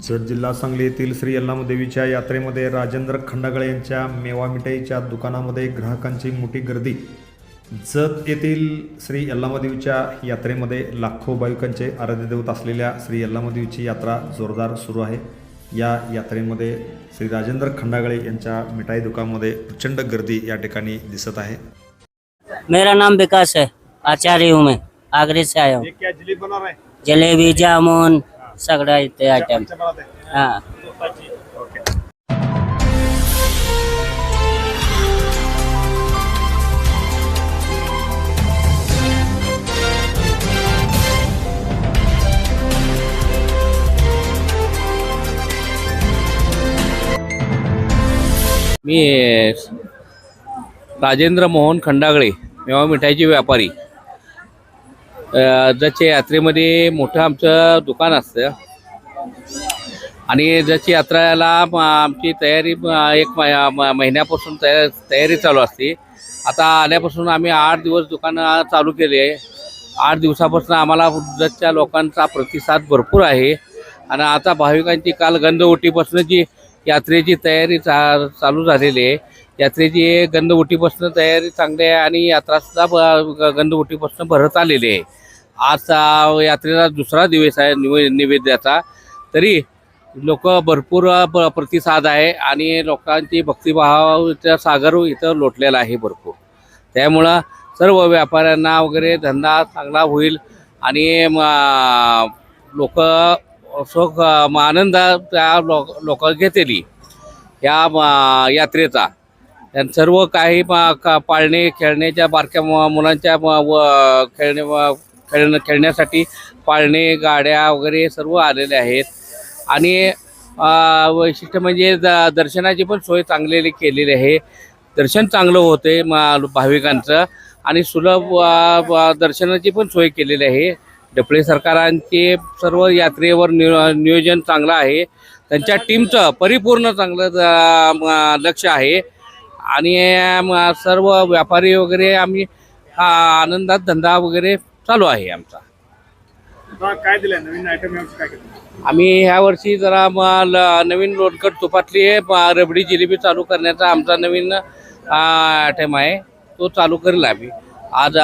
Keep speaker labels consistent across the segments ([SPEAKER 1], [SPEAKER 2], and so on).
[SPEAKER 1] जत जिल्हा सांगली येथील श्री यल्लामदेवीच्या यात्रेमध्ये राजेंद्र खंडागळे यांच्या मेवा मिठाईच्या दुकानामध्ये ग्राहकांची मोठी गर्दी. जत येथील श्री यल्लामदेवीच्या यात्रेमध्ये लाखो भाविकांचे आराध्यदैवत असलेल्या श्री यल्लामदेवीची यात्रा जोरदार सुरू आहे. या यात्रेमध्ये श्री राजेंद्र खंडागळे यांच्या मिठाई दुकानामध्ये प्रचंड गर्दी या ठिकाणी दिसत आहे.
[SPEAKER 2] मेरा नाम विकास है. आचार्य हूँ मैं. आगरे से आया
[SPEAKER 3] क्या जलेबी बना रहे हैं?
[SPEAKER 2] जलेबी जामुन आइटम
[SPEAKER 3] अच्छा बनाते हैं. ओके.
[SPEAKER 4] मी राजेंद्र मोहन खंडागळे मेवा मिठाईचे व्यापारी. अ, यात्रेमध्ये मोठं आमचं दुकान असतं. आणि जशी यात्रेला आमची तयारी एक महिन्यापासून तया तयारी चालू असते. आता आल्यापासून आम्ही आठ दिवस दुकानं चालू केले आहे. आठ दिवसापासून आम्हाला जसच्या लोकांचा प्रतिसाद भरपूर आहे. आणि आता भाविकांची काल गंधवटीपासून जी यात्रेची तयारी चा चालू झालेली आहे. यात्रेची गंधवटीपासून तयारी चांगली आहे आणि यात्रासुद्धा गंधवटीपासून भरत आलेली आहे. आज यात्रेला दुसरा दिवस आहे निव निवेद्याचा. तरी लोक भरपूर प- प्रतिसाद आहे आणि लोकांची भक्तिभावाचा सागर इथं लोटलेला आहे भरपूर. त्यामुळं सर्व व्यापाऱ्यांना वगैरे धंदा चांगला होईल आणि लोक सुख आनंद त्या लोक लोक घेतेली या यात्रेचा. आणि सर्व काही का- पाळणे खेळण्याच्या बारक्या मु- मुलांच्या म, व खेळणे खेळणं खेळण्यासाठी पाळणे गाड्या वगैरे सर्व आलेले आहेत. आणि वैशिष्ट्य म्हणजे द दर्शनाची पण सोय चांगलेली केलेली आहे. दर्शन चांगलं होते म भाविकांचं. आणि सुलभ दर्शनाची पण सोय केलेली आहे. डपळे सरकारांचे सर्व यात्रेवर नियो नियोजन चांगलं आहे. त्यांच्या टीमचं परिपूर्ण चांगलं म- लक्ष आहे. आणि सर्व व्यापारी वगैरे आम्ही आनंदात धंदा वगैरे चालू आहे आमचा.
[SPEAKER 3] काय दिलंय? नवीन आयटम काय
[SPEAKER 4] आम्ही ह्या वर्षी जरा म ल- नवीन लोटकट तुपातली रबडी जिलेबी चालू करण्याचा आमचा नवीन आयटम आहे. तो चालू करेल आम्ही. आज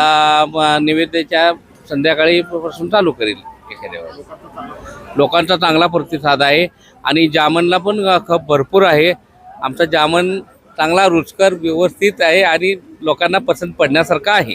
[SPEAKER 4] नैवेद्याच्या संध्याकाळी पासून चालू करेल एखाद्यावर. लोकांचा चांगला प्रतिसाद आहे आणि जामनला पण खप भरपूर आहे. आमचा जामन चांगला रुचकर व्यवस्थित आहे आणि लोकांना पसंत पडण्यासारखा आहे.